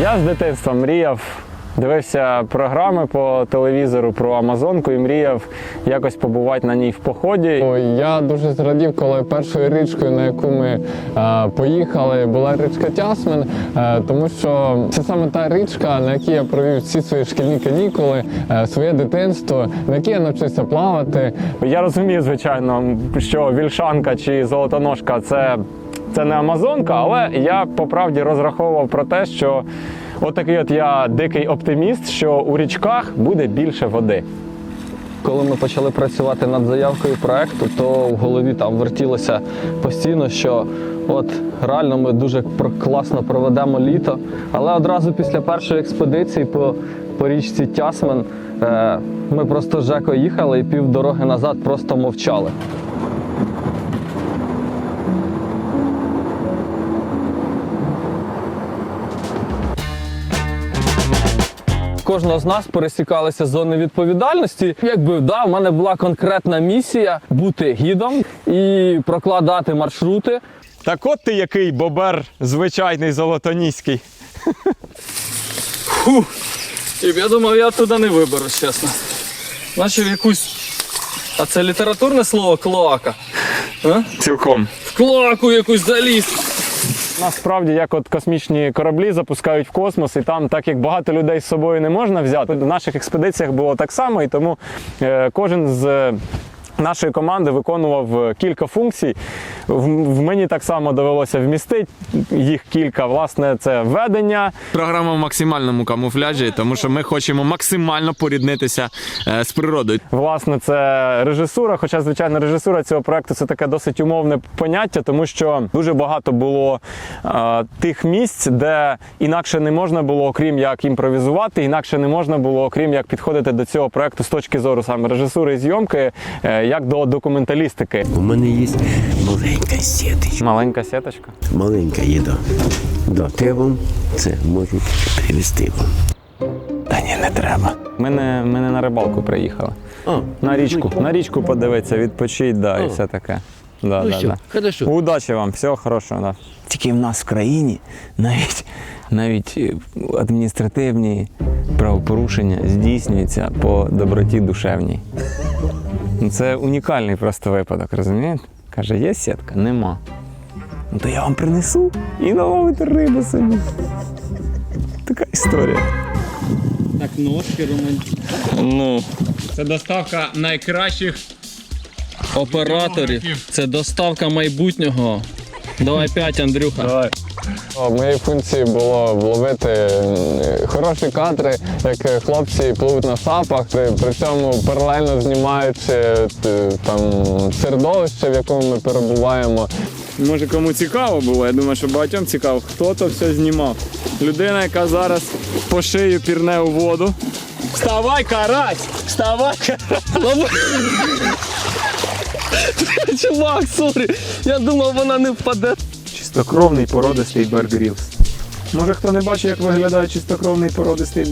Я з дитинства мріяв, дивився програми по телевізору про Амазонку і мріяв якось побувати на ній в поході. Я дуже зрадів, коли першою річкою, на яку ми е, поїхали, була річка Тясмин, е, тому що це саме та річка, на якій я провів всі свої шкільні канікули, е, своє дитинство, на якій я навчився плавати. Я розумію, звичайно, що вільшанка чи золотоножка це, це не Амазонка, але я по правді розраховував про те, що отакий от я дикий оптиміст, що у річках буде більше води. Коли ми почали працювати над заявкою проекту, то в голові там вертілося постійно, що от реально ми дуже класно проведемо літо. Але одразу після першої експедиції по, по річці Тясмен е, ми просто Жеко їхали і пів дороги назад просто мовчали. Кожного з нас пересікалися зони відповідальності. Якби да, в мене була конкретна місія бути гідом і прокладати маршрути. Так от ти який бобер звичайний золотоніський. Я думав, я туди не виберусь, чесно. Наче в якусь. А це літературне слово клоака. А? Цілком. В клоаку якусь заліз. Насправді, як от космічні кораблі запускають в космос, і там, так як багато людей з собою не можна взяти, в наших експедиціях було так само, і тому е, кожен з. Нашої команди виконував е, кілька функцій. В, в мені так само довелося вмістити їх кілька. Власне, це ведення, Програма в максимальному камуфляжі, тому що ми хочемо максимально поріднитися е, з природою. Власне, це режисура. Хоча, звичайно, режисура цього проекту це таке досить умовне поняття, тому що дуже багато було е, тих місць, де інакше не можна було, окрім як імпровізувати, інакше не можна було, окрім як підходити до цього проекту з точки зору саме режисури і зйомки, е, як до документалістики. У мене є маленька сіточка. Маленька сіточка. Маленька їда. Да, те вам це можу привезти вам. Та ні, не треба. Ми не, ми не на рибалку приїхали. О, На річку. На річку подивитися, відпочить, да, і все таке. Да, ну да, все, да. хорошо. Удачі вам, всього хорошого. Да. Тільки в нас в країні навіть, навіть е, адміністративні правопорушення здійснюються по доброті душевній. Ну, Це унікальний просто випадок, розумієте? Каже, є сітка? Нема. Ну то я вам принесу і наловите рибу собі. Така історія. Так, ножки романтичні. Ну, Це доставка найкращих. операторів. Це доставка майбутнього. Давай п'ять, Андрюха. О, Моєю функцією було вловити хороші кадри, як хлопці пливуть на сапах, при цьому паралельно знімаючи е, там середовище, в якому ми перебуваємо. Може кому цікаво було, я думаю, що багатьом цікаво, хто то все знімав. Людина, яка зараз по шию пірне у воду. Вставай, карась! Вставай! карась! Чувак, сорі. Я думав, вона не впаде. Чистокровний породистий Grylls. Може хто не бачив, як виглядає чистокровний породистий?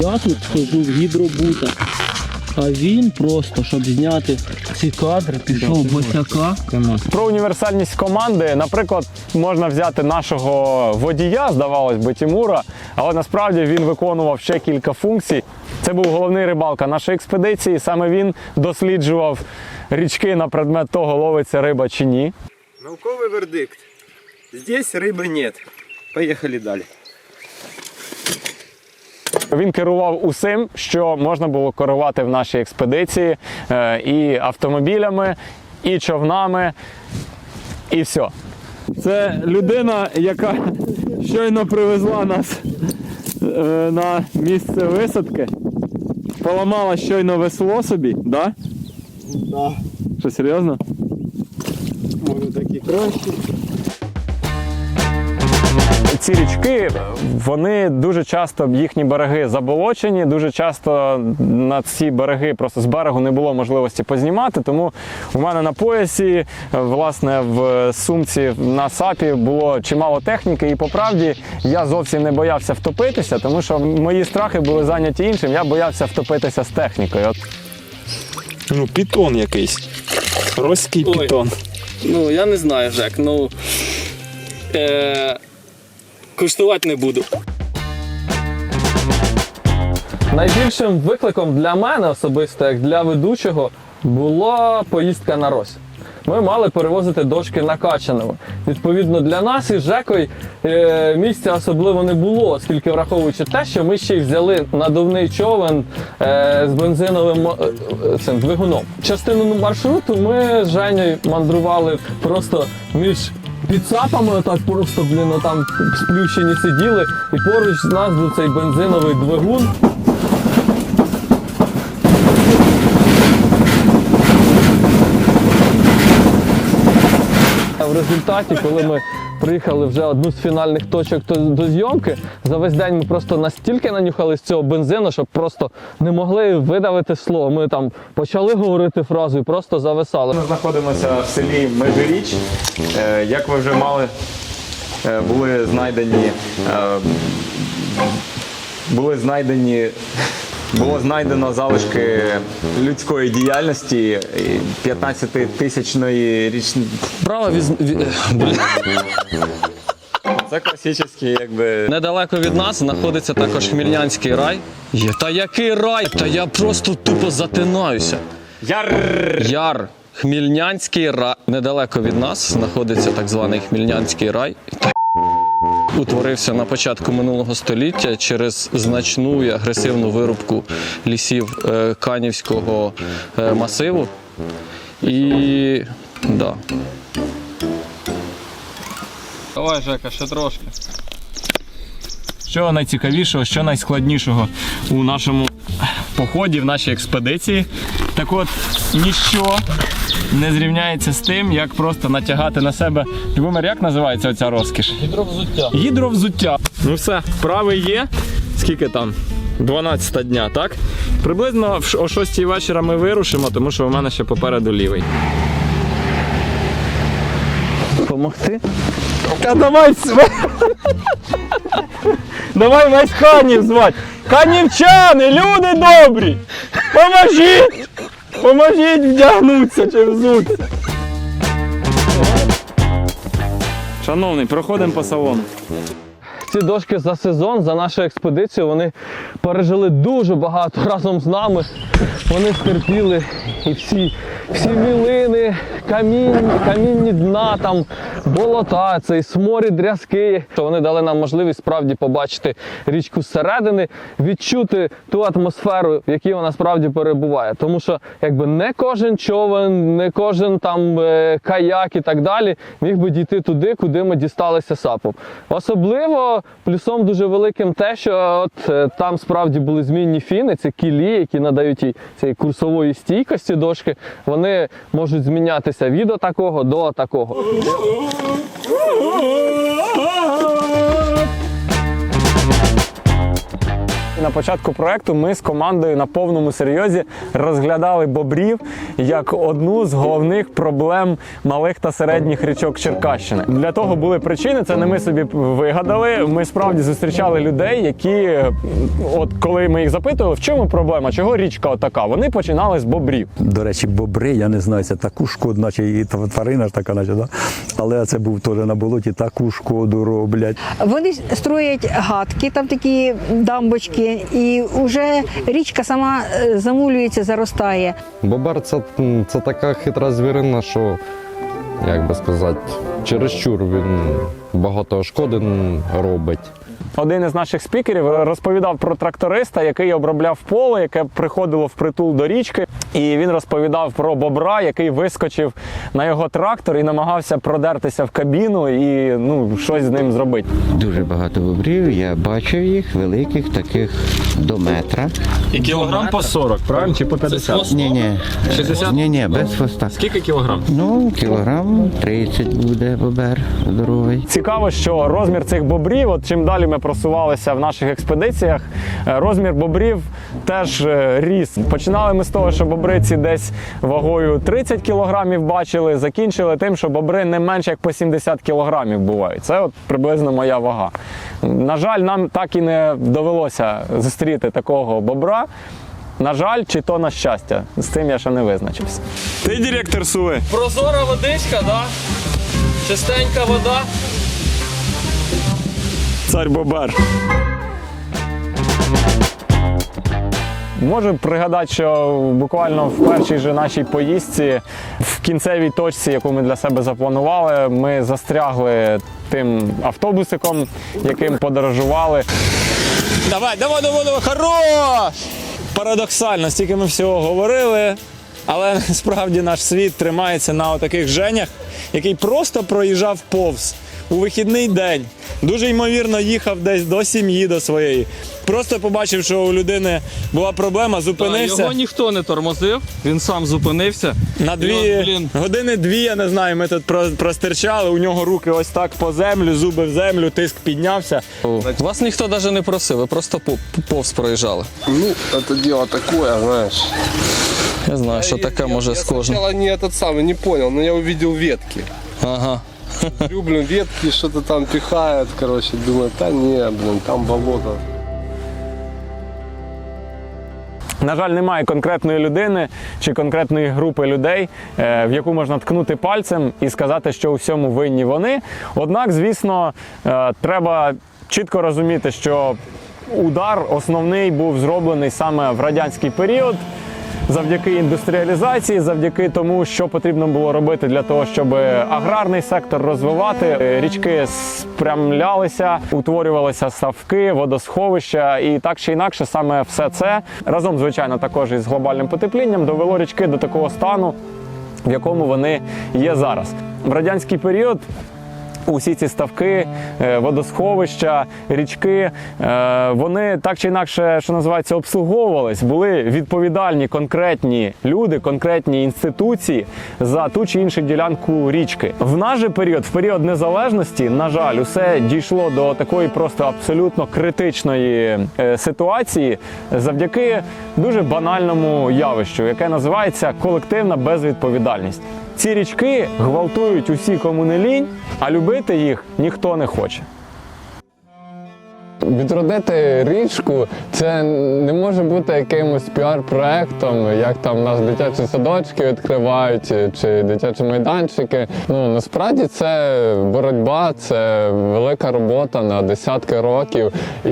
Я тут хожу в гідробута. А він просто, щоб зняти ці кадри, пішов босяка. Про універсальність команди, наприклад, можна взяти нашого водія, здавалось би, Тімура, але насправді він виконував ще кілька функцій. Це був головний рибалка нашої експедиції. Саме він досліджував річки на предмет того, ловиться риба чи ні. Науковый вердикт. Здесь рыбы нет. Поехали далі. Він керував усім, що можна було керувати в нашій експедиції, е, і автомобілями, і човнами, і все. Це людина, яка щойно привезла нас е, на місце висадки. Поламала щойно весло собі, да? Да. Що серйозно? Краще. Ці річки, вони дуже часто їхні береги заболочені, дуже часто на ці береги просто з берегу не було можливості познімати. Тому у мене на поясі, власне, в сумці на сапі було чимало техніки, і по правді я зовсім не боявся втопитися, тому що мої страхи були зайняті іншим. Я боявся втопитися з технікою. От Ну, пітон якийсь. Роський Ой. Ну, я не знаю, Жек. Ну. Е, куштувати не буду. Найбільшим викликом для мене особисто, як для ведучого, була поїздка на Рось. Ми мали перевозити дошки накачаними. Відповідно, для нас із Жекою е, місця особливо не було, оскільки враховуючи те, що ми ще й взяли надувний човен е, з бензиновим е, цим двигуном. Частину маршруту ми з Женєю мандрували просто між підсапами, отак просто блін, там сплющені сиділи, і поруч з нас був цей бензиновий двигун. В результаті, коли ми приїхали вже одну з фінальних точок до, зйомки, за весь день ми просто настільки нанюхались цього бензину, що просто не могли видавити слово. Ми там почали говорити фразу і просто зависали. Ми знаходимося в селі Межиріч. Е, Як ви вже мали, е, були знайдені. е, Були знайдені. Було знайдено залишки людської діяльності 15-тисячної річної. Право віз... Це класичний, якби. Недалеко від нас знаходиться також Хмільнянський рай. Є. Та який рай? Та я просто тупо затинаюся. Яр! Яр. Хмільнянський рай. Недалеко від нас знаходиться так званий Хмільнянський рай. Та Утворився на початку минулого століття через значну і агресивну вирубку лісів е, Канівського е, масиву. І да. Давай, Жека, ще трошки. Що найцікавішого, що найскладнішого у нашому поході, в нашій експедиції. Так от, ніщо не зрівняється з тим, як просто натягати на себе. Любомир, як називається оця розкіш? Гідровзуття. Гідровзуття. Ну все, правий є. Скільки там? 12 дня, так? Приблизно о 6 вечора ми вирушимо, тому що у мене ще попереду лівий. Помогти? Та давай Давай весь канів звати. Канівчани, люди добрі! Поможіть! Поможіть вдягнутися чи взутися. Шановний, проходимо по салону. Ці дошки за сезон, за нашу експедицію, вони пережили дуже багато разом з нами. Вони стерпіли і всі, всі мілини, камінь, камінні дна, там, болота, цей сморід рязки. То вони дали нам можливість справді побачити річку зсередини, відчути ту атмосферу, в якій вона справді перебуває. Тому що якби не кожен човен, не кожен там е, каяк і так далі міг би дійти туди, куди ми дісталися сапом. Особливо плюсом дуже великим те, що от е, там справді були змінні фіни, це кілі, які надають їй цієї курсової стійкості дошки. Вони можуть змінятися від такого до такого. На початку проекту ми з командою на повному серйозі розглядали бобрів як одну з головних проблем малих та середніх річок Черкащини. Для того були причини. Це не ми собі вигадали. Ми справді зустрічали людей, які, от коли ми їх запитували, в чому проблема, чого річка отака, вони починали з бобрів. До речі, бобри, я не знаю, це таку шкоду, наче і тварина ж така, наче, да? але це був теж на болоті, таку шкоду роблять. Вони строять гадки, там такі дамбочки, і вже річка сама е, замулюється, заростає. Бобар це, це така хитра звірина, що, як би сказати, чересчур він багато шкоди робить. Один із наших спікерів розповідав про тракториста, який обробляв поле, яке приходило в притул до річки. І він розповідав про бобра, який вискочив на його трактор і намагався продертися в кабіну і ну щось з ним зробити. Дуже багато бобрів, я бачив їх, великих, таких до метра. І кілограм по 40, правильно? Чи по 50? Ні, ні. 60? Ні, ні, без хвоста. Скільки кілограм? Ну, кілограм 30 буде бобер здоровий. Цікаво, що розмір цих бобрів, от чим далі ми просувалися в наших експедиціях, е, розмір бобрів теж е, ріс. Починали ми з того, що бобриці десь вагою 30 кілограмів бачили, закінчили тим, що бобри не менше як по 70 кілограмів бувають. Це от приблизно моя вага. На жаль, нам так і не довелося зустріти такого бобра. На жаль, чи то на щастя. З цим я ще не визначився. Ти директор Сули. Прозора водичка, да? чистенька вода. Цар Бобер. Можу пригадати, що буквально в першій же нашій поїздці, в кінцевій точці, яку ми для себе запланували, ми застрягли тим автобусиком, яким подорожували. Давай, давай, давай, давай, хорош! Парадоксально, стільки ми всього говорили, але насправді наш світ тримається на отаких женях, який просто проїжджав повз у вихідний день. Дуже ймовірно їхав десь до сім'ї до своєї. Просто побачив, що у людини була проблема, зупинився. Його ніхто не тормозив, він сам зупинився. На дві блін. години дві, я не знаю, ми тут простирчали, у нього руки ось так по землю, зуби в землю, тиск піднявся. Вас ніхто навіть не просив, ви просто повз проїжджали. Ну, це діло таке, знаєш. Я знаю, що таке може з кожним. Сначала не этот самый, не понял, но я увидел ветки. Ага. Блин, ветки что-то там пихают, короче, думаю, да не, блин, там болото. На жаль, немає конкретної людини чи конкретної групи людей, е, в яку можна ткнути пальцем і сказати, що у всьому винні вони. Однак, звісно, е, треба чітко розуміти, що удар основний був зроблений саме в радянський період. Завдяки індустріалізації, завдяки тому, що потрібно було робити для того, щоб аграрний сектор розвивати, Е, річки спрямлялися, утворювалися ставки, водосховища, і так чи інакше, саме все це разом, звичайно, також із глобальним потеплінням довело річки до такого стану, в якому вони є зараз. В радянський період усі ці ставки, е, водосховища, річки, е, вони так чи інакше, що називається, обслуговувались, були відповідальні конкретні люди, конкретні інституції за ту чи іншу ділянку річки. В наш же період, в період незалежності, на жаль, усе дійшло до такої просто абсолютно критичної е, ситуації завдяки дуже банальному явищу, яке називається колективна безвідповідальність. Ці річки гвалтують усі, кому не лінь, а любити їх ніхто не хоче. Відродити річку це не може бути якимось піар-проектом, як там у нас дитячі садочки відкривають чи дитячі майданчики. Ну насправді це боротьба, це велика робота на десятки років, і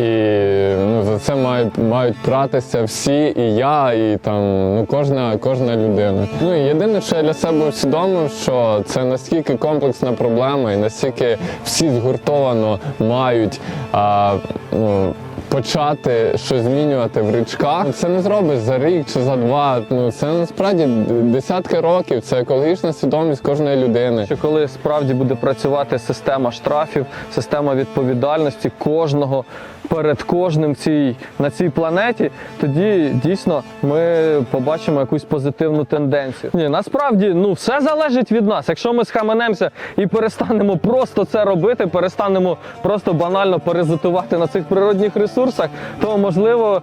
ну, за це мають мають братися всі, і я, і там ну кожна, кожна людина. Ну і єдине, що я для себе усвідомив, що це наскільки комплексна проблема, і наскільки всі згуртовано мають. А, ну, Почати щось змінювати в річках. Це не зробиш за рік чи за два. Ну це насправді десятки років. Це екологічна свідомість кожної людини. Що коли справді буде працювати система штрафів, система відповідальності кожного перед кожним цій, на цій планеті, тоді дійсно ми побачимо якусь позитивну тенденцію. Ні, насправді ну все залежить від нас. Якщо ми схаменемося і перестанемо просто це робити, перестанемо просто банально паразитувати на цих природних ресурсах, то можливо.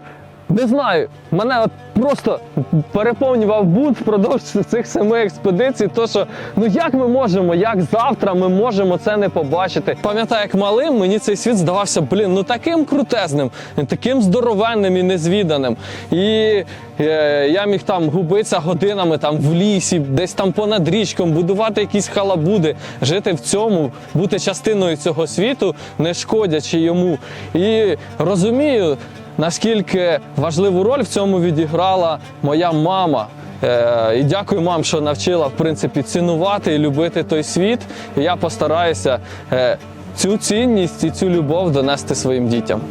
Не знаю, мене от просто переповнював бунт впродовж цих семи експедицій. То що ну як ми можемо, як завтра ми можемо це не побачити? Пам'ятаю, як малим мені цей світ здавався, блін, ну таким крутезним, таким здоровенним і незвіданим. І е, я міг там губитися годинами там в лісі, десь там понад річком, будувати якісь халабуди, жити в цьому, бути частиною цього світу, не шкодячи йому. І розумію наскільки важливу роль в цьому відіграла моя мама. Е, і дякую мам, що навчила в принципі цінувати і любити той світ. І я постараюся е, цю цінність і цю любов донести своїм дітям.